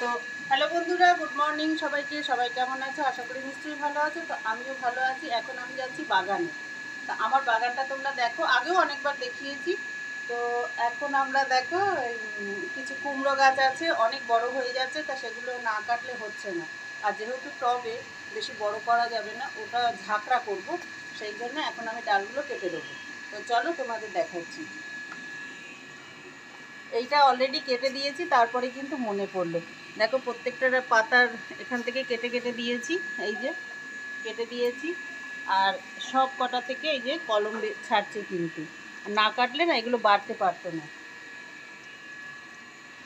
তো হ্যালো বন্ধুরা good morning সবাইকে। সবাই কেমন আছো? আশা করি নিশ্চয়ই ভালো আছো। তো আমিও ভালো আছি। এখন আমি যাচ্ছি বাগানে। তা আমার বাগানটা তোমরা দেখো। আগেও অনেকবার দেখিয়েছি। তো এখন আমরা দেখো কিছু কুমড়ো গাছ আছে, অনেক বড় হয়ে যাচ্ছে, তা সেগুলো না কাটলে হচ্ছে না। আর যেহেতু টবে বেশি বড় করা যাবে না, ওটা ঝাঁকড়া করব, সেই জন্য এখন আমি ডালগুলো কেটে দেবো। তো চলো তোমাদের দেখাচ্ছি। এইটা অলরেডি কেটে দিয়েছি, তারপরে কিন্তু মনে পড়ল। দেখো প্রত্যেকটার পাতার এখান থেকে কেটে কেটে দিয়েছি, এই যে কেটে দিয়েছি। আর সব কটা থেকে এই যে কলম ছাড়ছে কিন্তু। না কাটলে না এগুলো বাড়তে পারতো না।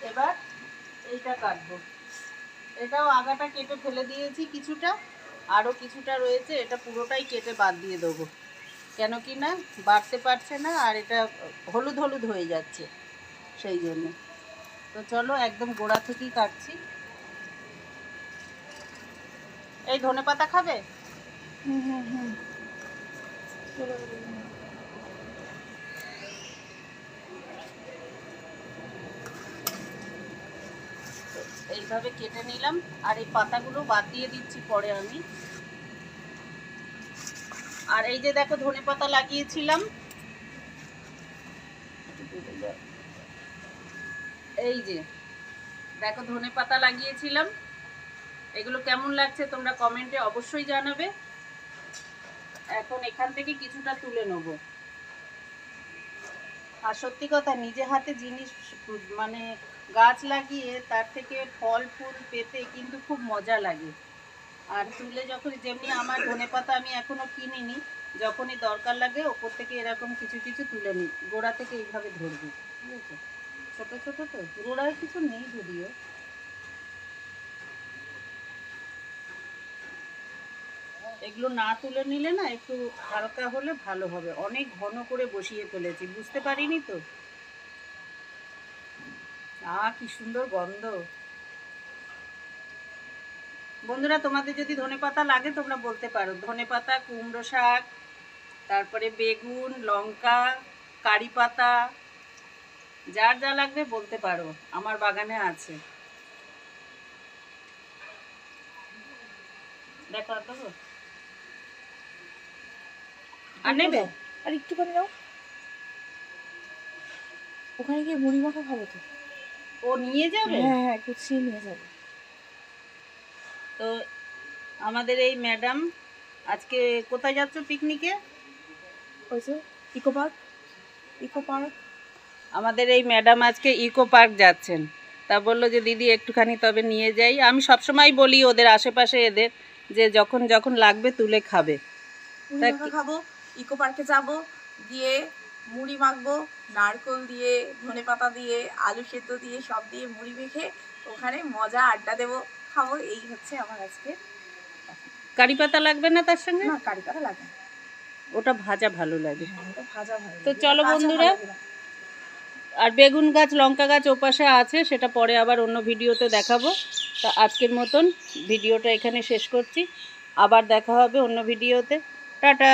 এবার এইটা কাটবো। এটাও আগাটা কেটে ফেলে দিয়েছি কিছুটা। আরও কিছুটা রয়েছে, এটা পুরোটাই কেটে বাদ দিয়ে দেবো। কেন কি না, বাড়তে পারছে না, আর এটা হলুদ হলুদ হয়ে যাচ্ছে, সেই জন্য। তো চলো একদম গোড়া থেকেই কাটছি। এই ধনে পাতা খাবে? এইভাবে কেটে নিলাম আর এই পাতাগুলো বাদ দিয়ে দিচ্ছি পরে আমি। আর এই যে দেখো ধনে পাতা লাগিয়েছিলাম এই যে, দেখো ধনে পাতা লাগিয়েছিলাম। এগুলো কেমন লাগছে তোমরা কমেন্টে অবশ্যই জানাবে। এখন এখান থেকে কিছুটা তুলে নেব। আর সত্যি কথা, নিজে হাতে জিনিস মানে গাছ লাগিয়ে তার থেকে ফল, ফুল পেতে কিন্তু খুব মজা লাগে। আর তুলে যখন, যেমনি আমার ধনে পাতা আমি এখনও কিনিনি, যখনই দরকার লাগে, ওপর থেকে এরকম কিছু কিছু তুলে নিই গোড়া থেকে এইভাবে ধরবি, ঠিক আছে? ছোটো ছোটো তো গোড়ায় কিছু নেই যদিও। এগুলো না তুলে নিলে না একটু হালকা হলে ভালো হবে। অনেক ঘন করে বসিয়ে ফেলেছি, বুঝতে পারিনি তো? আ, কি সুন্দর গন্ধ। বন্ধুরা, তোমাদের যদি ধনেপাতা লাগে, তোমরা বলতে পারো। ধনেপাতা কুমড়ো শাক, তারপরে বেগুন, লঙ্কা, কারি পাতা যার যা লাগবে বলতে পারো আমার বাগানে আছে। দেখো আর নেবে? আর একটুখানি নাও ওখানে গিয়ে মুড়ি মাখা খাব তো। ও নিয়ে যাবে? হ্যাঁ হ্যাঁ গুছিয়ে নিয়ে যাবে। তো আমাদের এই ম্যাডাম আজকে কোথায় যাচ্ছ পিকনিকে? ওই যে ইকো পার্ক। Eco park. আমাদের এই ম্যাডাম আজকে ইকো পার্ক যাচ্ছেন। তা বলল যে দিদি একটুখানি তবে নিয়ে যাই। আমি সবসময় বলি ওদের আশেপাশে এদের যে যখন যখন লাগবে তুলে খাবে। খাব ইকো পার্কে যাব গিয়ে মুড়ি মাখবো নারকোল দিয়ে ধনে পাতা দিয়ে আলু সেদ্ধ দিয়ে সব দিয়ে মুড়ি মেখে ওখানে মজা আড্ডা দেবো খাব। এই হচ্ছে আমার আজকে কারি পাতা লাগবে না তার সঙ্গে? না কারি পাতা লাগে না। ওটা ভাজা ভালো লাগে। হ্যাঁ ভাজা ভালো তো চলো বন্ধুরা। আর বেগুন গাছ, লঙ্কা গাছ ওপাশে আছে, সেটা পরে আবার অন্য ভিডিওতে দেখাবো। তা আজকের মতন ভিডিওটা এখানে শেষ করছি। আবার দেখা হবে অন্য ভিডিওতে। টাটা!